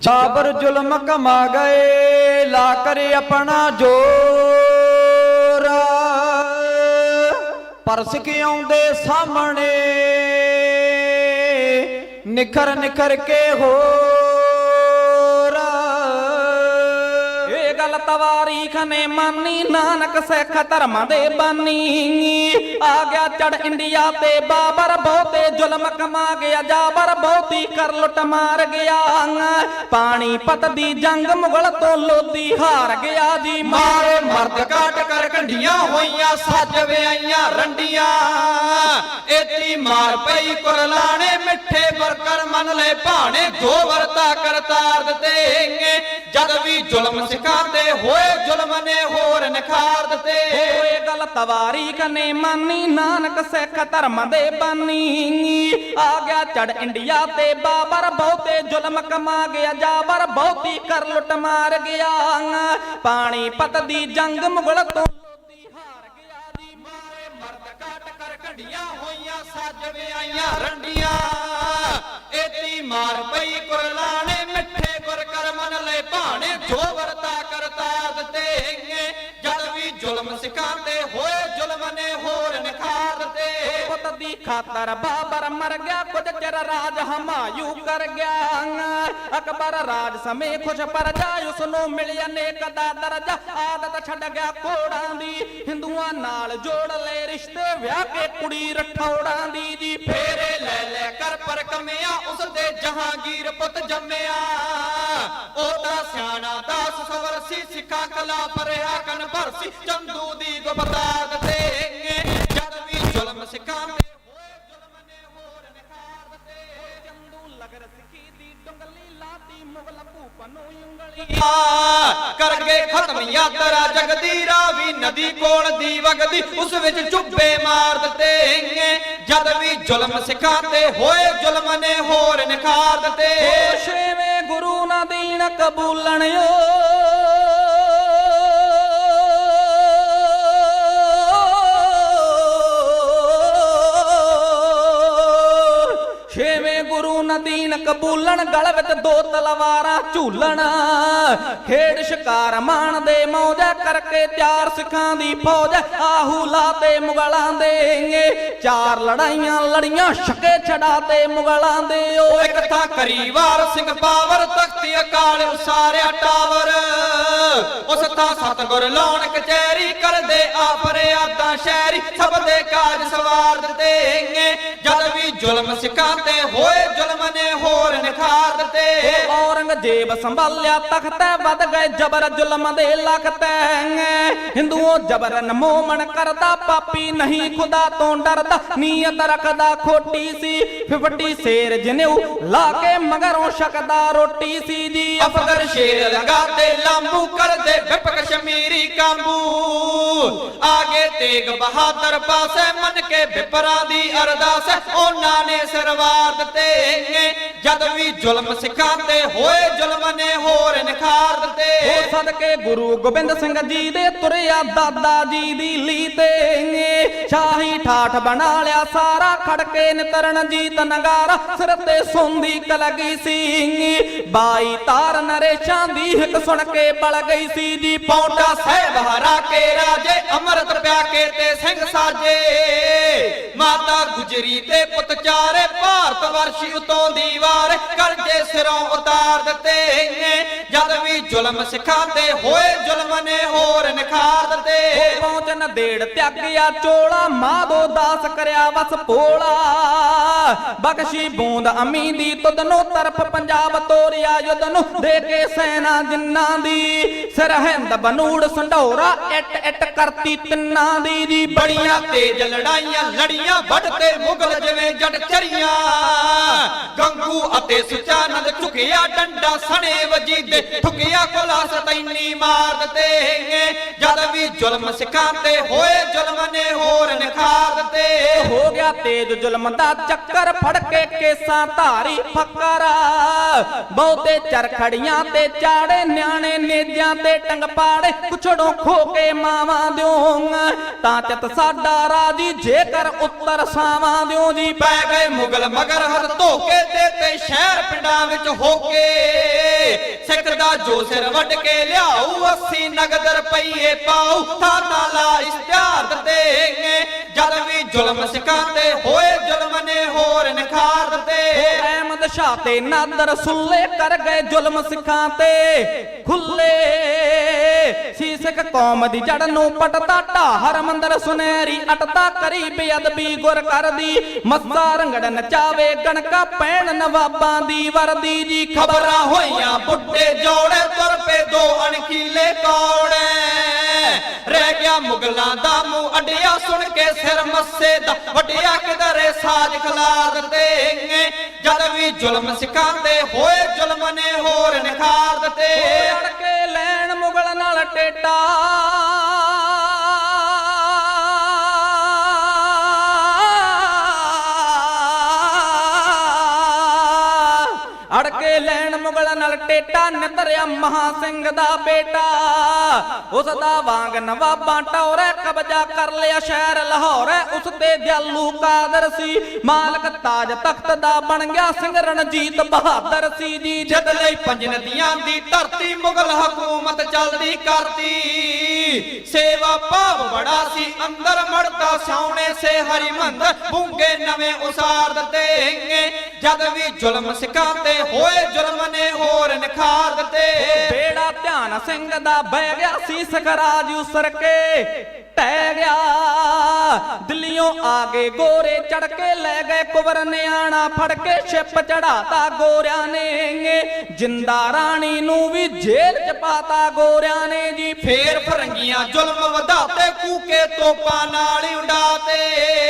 ਜਾਬਰ ਜ਼ੁਲਮ ਕਮਾ ਗਏ, ਲਾ ਕਰੇ ਆਪਣਾ ਜੋਰ। ਪਰਸ ਕੇ ਆਉਂਦੇ ਸਾਹਮਣੇ, ਨਿਖਰ ਨਿਖਰ ਕੇ ਹੋ ਗੱਲ ਤਵਾਰੀਖ ਨੇ ਮੰਨੀ, ਨਾਨਕ ਸਿੱਖ ਧਰਮ ਦੇ ਬਾਨੀ। ਆ ਗਿਆ ਚੜ ਇੰਡੀਆ ਤੇ ਬਾਬਰ ਬਹੁਤੇ ਜ਼ੁਲਮ ਕਮਾ ਗਿਆ, ਜਾਬਰ ਬਹੁਤੀ ਕਰ ਲੁੱਟ ਮਾਰ ਗਿਆ। ਪਾਣੀ ਪਤ ਦੀ ਜੰਗ ਮੁਗਲ ਤੋਂ ਲੋਦੀ ਹਾਰ ਗਿਆ ਜੀ। ਮਾਰੇ ਮਰਦ ਕਾਟ ਕਰ ਕੰਢੀਆਂ ਹੋਈਆਂ, ਸੱਜ ਵਿਆਈਆਂ ਰੰਡੀਆਂ। ਏਤੀ ਮਾਰ ਪਈ ਕੁਰਲਾਣੇ, ਮਿੱਠੇ ਵਰਕਰ ਮੰਨ ਲੈ ਭਾਣੇ ਜੋ ਵਰਤਾ ਕਰਤਾਰ ਦਿੱਤੇ। ਜਦ ਵੀ ਜ਼ੁਲਮ ਸਿਖਾਉਂਦੇ ਹੋਏ ਜ਼ੁਲਮ ਨੇ ਹੋਰ ਨਿਖਾਰ ਦਿੱਤੇ। ਹੋਏ ਗੱਲ ਤਵਾਰੀਖ ਨੇ ਮੰਨੀ, ਨਾਨਕ ਸਿੱਖ ਧਰਮ ਦੇ ਬਾਨੀ। ਆ ਗਿਆ ਚੜ ਇੰਡੀਆ ਤੇ ਬਾਬਰ, ਬਹੁਤੇ ਜ਼ੁਲਮ ਕਮਾ ਗਿਆ, ਜਾਬਰ, ਬਹੁਤੀ ਕਰ ਲੁੱਟ ਮਾਰ ਗਿਆ। ਪਾਣੀ ਪਤ ਦੀ ਜੰਗ ਮੁਗਲ ਤੋਂ ਹੋਈਆਂ, ਸੱਜ ਵਿਆਈਆਂ ਰੰਡੀਆਂ। ਏਤੀ ਮਾਰ ਖਾਤਰ ਬਾਬਰ ਮਰ ਗਿਆ, ਕੁਝ ਚਿਰ ਰਾਜ ਹਮਾਯੂ ਕਰ ਗਿਆ। ਅਕਬਰ ਰਾਜ ਸਮੇਂ ਖੁਸ਼ ਪਰਜਾ ਉਸ ਨੂੰ ਮਿਲਿਆ ਨੇਕ ਦਾ ਦਰਜਾ। ਆਦਤ ਛੱਡ ਗਿਆ ਕੋੜਾਂ ਦੀ, ਹਿੰਦੂਆਂ ਨਾਲ ਜੋੜ ਲੈ ਰਿਸ਼ਤੇ। ਵਿਆਹ ਕੇ ਕੁੜੀ ਰਠੌੜਾਂ ਦੀ ਜੀ ਫੇਰੇ ਲੈ ਲੈ ਕਰ ਪਰ ਕਮਿਆ ਉਸ ਦੇ ਜਹਾਂਗੀਰ ਪੁੱਤ ਜੰਮਿਆ। ਉਹ ਤਾਂ ਸਿਆਣਾ ਦਾਸ ਸਵਰ ਸਿੱਖਾਂ ਕਲਾ ਪਰਿਆ ਕਨ ਭਰਸੀ ਚੰਦੂ ਦੀ ਗੁਪਤਾਦ ਤੇ। ਕਰ ਗਏ ਖਤਮ ਯਾਤਰਾ ਜਗਦੀ ਰਾਵੀ ਨਦੀ ਕੋਲ ਦੀ ਵਗਦੀ ਉਸ ਵਿੱਚ ਚੁੱਪੇ ਮਾਰ ਦਿੱਤੇ ਜਦ ਵੀ ਜ਼ੁਲਮ ਸਿੱਖਾਂ ਤੇ ਹੋਏ ਜ਼ੁਲਮ ਨੇ ਹੋਰ ਨਿਖਾਰ ਦਿੱਤੇ। ਛੇਵੇਂ ਗੁਰੂ ਨਾ ਦੀਨ ਕਬੂਲਣਿਓ ਨਾ ਦੀਨ ਕਬੂਲਣ, ਗਲ ਵਿੱਚ ਦੋ ਤਲਵਾਰਾਂ ਝੂਲਣ। ਖੇਡ ਸ਼ਿਕਾਰ ਮਾਣ ਦੇ ਮੌਜਾ ਕਰਕੇ ਤਿਆਰ ਸਿੱਖਾਂ ਦੀ ਫੌਜ ਆਹੂ ਲਾਤੇ ਮੁਗਲਾਂ ਦੇ ਚਾਰ ਲੜਾਈਆਂ ਲੜੀਆਂ, ਛਕੇ ਛਡਾਤੇ ਮੁਗਲਾਂ ਦੇ ਓ ਉਹ ਇੱਕ ਥਾਂ ਕਰੀਵਾਰ ਸਿੰਘ ਪਾਵਰ, ਤਖਤੀ ਅਕਾਲ ਉਸਾਰਿਆ ਟਾਵਰ। ਉਸ ਥਾਂ ਸਤਗੁਰ ਲਾਉਣ ਕਚਹਿਰੀ, ਕਰਦੇ ਆਪਰੇ ਆਦਾਂ ਸ਼ਹਿਰੀ। ਸਭ ਦੇ ਕਾਜ ਸਵਾਰ ਦਿੱਤੇ ਜ਼ੁਲਮ ਸਿੱਖਾਂ ਤੇ ਹੋਏ ਜ਼ੁਲਮ ਨੇ ਹੋਰ ਨਿਖਾਰ ਦਿੱਤੇ। ਔਰੰਗਜ਼ੇਬ ਸੰਭਾਲਿਆ ਤਖਤ ਵੱਧ ਗਏ ਜਬਰ ਜ਼ੁਲਮ ਦੇ ਲਖਤ ਹਿੰਦੂਓ ਜਬਰਨ ਮੋਮਣ ਕਰਦਾ ਪਾਪੀ ਨਹੀਂ ਖੁਦਾ ਤੋਂ ਡਰਦਾ। ਨੀਅਤ ਰੱਖਦਾ ਖੋਟੀ ਸੀ ਫਿਫਟੀ ਸ਼ੇਰ ਜਨੇਊ ਲਾ ਕੇ ਮਗਰੋਂ ਛਕਦਾ ਰੋਟੀ ਸੀ ਜੀ। ਅਫਗਰ ਸ਼ੇਰ ਲਗਾਤੇ ਲਾਂਬੂ ਕਰਦੇ ਵਿਪ ਕਸ਼ਮੀਰੀ ਕਾਬੂ। ਆਗੇ ਤੇਗ ਬਹਾਦਰ ਪਾਸੇ ਮੰਨ ਕੇ ਵਿਪਰਾਂ ਦੀ ਅਰਦਾਸ ਉਹਨਾਂ ਨੇ ਸਰਵਾਰ ਦਿੱਤੇ। ਜਦ ਵੀ ਜ਼ੁਲਮ ਸਿੱਖਾਂ ਤੇ ਹੋਏ ਜ਼ੁਲਮ ਨੇ ਹੋਰ ਨਿਖਾਰ ਹੋ ਦਿੱਤੇ ਸਦਕੇ ਗੁਰੂ ਗੋਬਿੰਦ ਸਿੰਘ ਜੀ ਦੇ ਤੁਰਿਆ ਦਾਦਾ ਜੀ ਦੀ ਲੀ ਤੇ। ਸ਼ਾਹੀ ਠਾਠ ਬਣਾ ਲਿਆ ਸਾਰਾ ਖੜ ਕੇ ਨਿਤਰਨ ਜੀਤ ਨਗਾਰਾ। ਸਿਰ ਤੇ ਸੋਂਦੀ ਕਲਗੀ ਸੀ। ਬਾਈ ਤਾਰ ਨਰੇਸ਼ਾਂ ਦੀ ਹਿੱਕ ਸੁਣ ਕੇ ਬਲ ਗਈ ਸੀ ਜੀ। ਪੌਂਟਾ ਸਾਹਿਬ ਹਰਾ ਕੇ ਰਾਜੇ ਅੰਮ੍ਰਿਤ ਪਿਆ ਕੇ ਤੇ ਸਿੰਘ ਸਾਜੇ। ਗੁਜਰੀ ਤੇ ਪੁੱਤ ਚਾਰੇ ਭਾਰਤ ਵਰਸ਼ੀ ਉਤੋਂ ਦੀਵਾਰ ਕਰਜੇ ਸਿਰੋਂ ਉਤਾਰ ਦਿੱਤੇ ਜਦ ਵੀ ਜ਼ੁਲਮ ਸਿੱਖਾਂ ਤੇ ਹੋਏ ਜ਼ੁਲਮ ਨੇ ਹੋਰ ਨਿਖਾਰ ਦਿੱਤੇ। ਪਹੁੰਚਨ ਦੇੜ ਤਿਆਗਿਆ ਚੋਲਾ ਮਾਧੋ ਦਾਸ ਕਰਿਆ ਵਸ ਭੋਲਾ ਬਖਸ਼ੀ ਬੂੰਦ ਅਮੀ ਦੀ ਤੁਧ ਨੂੰ ਤਰਫ ਪੰਜਾਬ ਤੋਰਿਆ ਯੁੱਧ ਨੂੰ ਦੇ ਕੇ ਸੈਨਾ ਜਿੰਨਾਂ ਦੀ। ਸਰਹੰਦ ਬਨੂੜ ਸੰਢੌਰਾ ਇੱਟ ਇੱਟ ਕਰਤੀ ਤਿੰਨਾਂ ਦੀ। ਜੀ ਬੜੀਆਂ ਤੇਜ ਲੜਾਈਆਂ ਲੜੀਆਂ ਵੱਢ ਤੇ ਮੁਗਲ ਜਿਵੇਂ ਜੱਟ ਚਰੀਆਂ। ਗੰਗੂ ਅਤੇ ਸੁਚਾਨੰਦ ਝੁਕਿਆ ਡੰਡਾ ਸਣੇ ਵਜੀਦੇ। ਠੁਕਿਆ ਕੋਲਾ ਸਤੈਨੀ ਮਾਰ ਦਿੱਤੇ ਜਦ ਵੀ ਜ਼ੁਲਮ ਸਿੱਖਾਂ ਤੇ ਹੋਏ ਜ਼ੁਲਮ ਨੇ ਹੋਰ ਦਿੱਤੇ ਹੋ ਗਿਆ ਤੇਜ ਜ਼ੁਲਮ ਦਾ ਚੱਕਰ, ਫੜ ਕੇ ਕੇਸਾਂ ਧਾਰੀ ਫਕਰ। ਬਹੁਤੇ ਚਰਖੜੀਆਂ ਤੇ ਚਾੜੇ, ਨਿਆਣੇ ਨੇਜਾਂ ਤੇ ਟੰਗ ਪਾੜੇ। ਕੁਛੜੋਂ ਖੋ ਕੇ ਮਾਵਾਂ ਦਿਓ ਤਾਂ ਚਿਤ ਸਾਡਾ ਰਾਜੀ, ਜੇਕਰ ਉੱਤਰ ਸਾਵਾਂ ਦਿਓ ਜੀ। ਪੈ ਗਏ ਮੁਗਲ ਮਗਰ ਹਰ ਧੋਕੇ ਤੇ ਤੇ ਸ਼ਹਿਰ ਪਿੰਡਾਂ ਵਿੱਚ ਹੋ ਕੇ। ਸਿੱਖ ਦਾ ਜੋ ਸਿਰ ਵੱਢ ਕੇ ਲਿਆਊ 80 ਨਗਦ ਰੁਪਈਏ ਪਾਉ ਥਾਣਾ ਲਾ ਇਸ਼ਤਿਹਾਰ। ਜ਼ੁਲਮ ਸਿੱਖਾਂ ਹੋਏ ਜ਼ੁਲਮ ਨੇ ਹੋਰ ਨਿਖਾਰ ਦਿੱਤੇ। ਅਹਿਮਦ ਸ਼ਾਹ ਤੇ ਨਾਦਰ ਸੁੱਲੇ ਕਰ ਗਏ ਜ਼ੁਲਮ ਸਿੱਖਾਂ ਤੇ ਖੁੱਲੇ ਸੀ ਕੌਮ ਦੀ ਜੜ ਨੂੰ ਪਟਦਾ ਢਾਹਰ ਮੰਦਰ ਸੁਨਹਿਰੀ ਅਟਦਾ ਕਰੀ, ਬੇਅਦਬੀ ਗੁਰ ਕਰਦੀ। ਮੱਸਾ ਰੰਗੜ ਨਚਾਵੇ, ਗਣਕਾ ਪੈਣ ਨਵਾਬਾਂ ਦੀ ਵਰਦੀ ਜੀ। ਖਬਰਾਂ ਹੋਈਆਂ, ਬੁੱਢੇ ਜੋੜੇ ਤੁਰ ਪਏ ਦੋ ਅਣਖੀਲੇ ਕੌੜੇ। ਰਹਿ ਗਿਆ ਮੁਗਲਾਂ ਦਾ ਮੂੰਹ, ਅਡਿਆ ਸੁਣ ਕੇ ਸਿਰ ਮੱਸੇ ਦਾ, ਵੱਡਿਆ ਕਿਧਰੇ ਸਾਜ ਖਲਾਰ ਦਿੱਤੇ ਜਦ ਵੀ ਜ਼ੁਲਮ ਸਿੱਖਾਂ ਤੇ ਹੋਏ ਜ਼ੁਲਮ ਨੇ ਹੋਰ ਨਿਖਾਰ ਦਿੱਤੇ। ਅੜ ਕੇ ਲੈਣ ਮੁਗਲ ਨਾਲ ਟੇਟਾ। ਲੈਣ ਨਾਲ ਟੇਟਾ ਨਿਤਰਿਆ ਮਹਾ ਸਿੰਘ ਦਾ ਬੇਟਾ। ਉਸ ਦਾ ਵਾਂਗ ਨਵਾਬਾਂ ਟੌਰੇ ਕਬਜ਼ਾ ਕਰ ਲਿਆ ਸ਼ਹਿਰ ਲਾਹੌਰ, ਉਸ ਤੇ ਦਿਆਲੂ ਕਾਦਰ ਸੀ। ਮਾਲਕ ਤਾਜ ਤਖਤ ਦਾ ਬਣ ਗਿਆ ਸਿੰਘ ਰਣਜੀਤ ਬਹਾਦਰ ਸੀ ਜੀ ਜਦ ਲਈ ਪੰਜ ਨਦੀਆਂ ਦੀ ਧਰਤੀ ਮੁਗਲ ਹਕੂਮਤ ਚੱਲਦੀ ਕਰਦੀ ਸੇਵਾ ਭਾਵ ਬੜਾ ਸੀ, ਅੰਦਰ ਮੜਦਾ ਸੌਣੇ ਸੇ ਹਰਿਮੰਦਰ, ਬੁੰਗੇ ਨਵੇਂ ਉਸਾਰ ਦਿੱਤੇ। ਜਦ ਵੀ ਜ਼ੁਲਮ ਸਿੱਖਾਂ ਤੇ ਹੋਏ ਜ਼ੁਲਮ ਨੇ ਹੋਰ ਨਿਖਾਰ ਦਿੱਤੇ। ਬੇੜਾ ਧਿਆਨ ਸਿੰਘ ਦਾ ਬਹਿ ਗਿਆ ਸੀ ਸਖਰਾਜ ਉਸਰ ਕੇ ਟਹਿ ਗਿਆ। ਦਿੱਲੀੋਂ ਆ ਗਏ ਗੋਰੇ ਚੜ ਕੇ ਲੈ ਗਏ ਕੁਵਰ ਨਿਆਣਾ ਫੜ ਕੇ ਛਿਪ ਚੜਾਤਾ ਗੋਰਿਆਂ ਨੇ। ਜਿੰਦਾ ਰਾਣੀ ਨੂੰ ਵੀ ਜੇਲ੍ਹ ਚ ਪਾਤਾ ਗੋਰਿਆਂ ਨੇ ਜੀ। ਫੇਰ ਫਰੰਗੀਆਂ ਜ਼ੁਲਮ ਵਧਾਤੇ ਕੂਕੇ ਤੋਪਾਂ ਨਾਲ ਹੀ ਉਡਾਤੇ।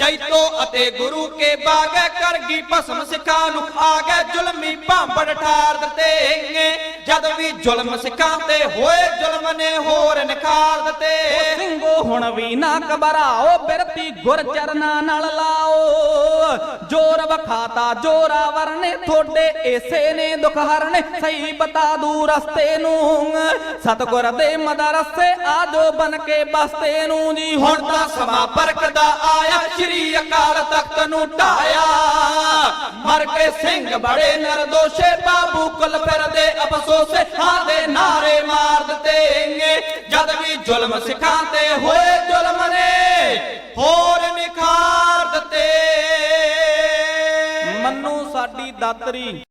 ਜੈਤੋ ਅਤੇ ਗੁਰੂ ਕੇ ਬਾਗੇ ਕਰ ਗਈ ਭਸਮ ਸਿੱਖਾਂ ਨੂੰ ਆ ਜ਼ੁਲਮੀ ਭਾਂਬੜ ਠਾਰ ਦਿੱਤੇ ਜਦ ਵੀ ਜ਼ੁਲਮ ਸਿੱਖਾਂ ਤੇ ਹੋਏ ਜ਼ੁਲਮ ਨੇ ਹੋਰ ਨਿਖਾਰ ਦਿੱਤੇ। ਸਿੰਘੋ ਹੁਣ ਵੀ ਨਾ ਘਬਰਾਓ, ਬਿਰਤੀ ਗੁਰ ਚਰਨਾਂ ਨਾਲ ਲਾਓ। ਜੋਰ ਵਖਾਤਾ ਜੋਰਾਵਰ ਨੇ ਥੋੜੇ ਏਸੇ ਨੇ ਦੁਖ ਹਰਨੇ, ਸਹੀ ਬਤਾ ਦੂ ਰਸਤੇ ਨੂੰ। ਸਤਗੁਰ ਦੇ ਮਦਰਸੇ ਆਜੋ ਬਨ ਕੇ ਬਸਤੇ ਨੂੰ ਜੀ। ਹੁਣ ਤਾਂ ਸਮਾਂ ਬਰਕਦਾ ਆਇਆ, ਸ਼੍ਰੀ ਅਕਾਲ ਤਖਤ ਨੂੰ ਢਾਇਆ। ਮਰ ਕੇ ਸਿੰਘ ਬੜੇ ਨਰਦੋਸ਼ੇ, ਬਾਬੂ ਕੁਲ ਫਿਰਦੇ ਅਫਸੋਸੇ ਹਾਂ ਦੇ ਨਾਰੇ ਮਾਰ ਦਿੱਤੇ ਜਦ ਵੀ ਜ਼ੁਲਮ ਸਿਖਾਂ ਤੇ ਹੋਏ ਜ਼ੁਲਮ ਨੇ, ਹੋਰ ਨਿਖਾਰ ਦਿੱਤੇ। ਮੰਨੂ ਸਾਡੀ ਦਾਤਰੀ।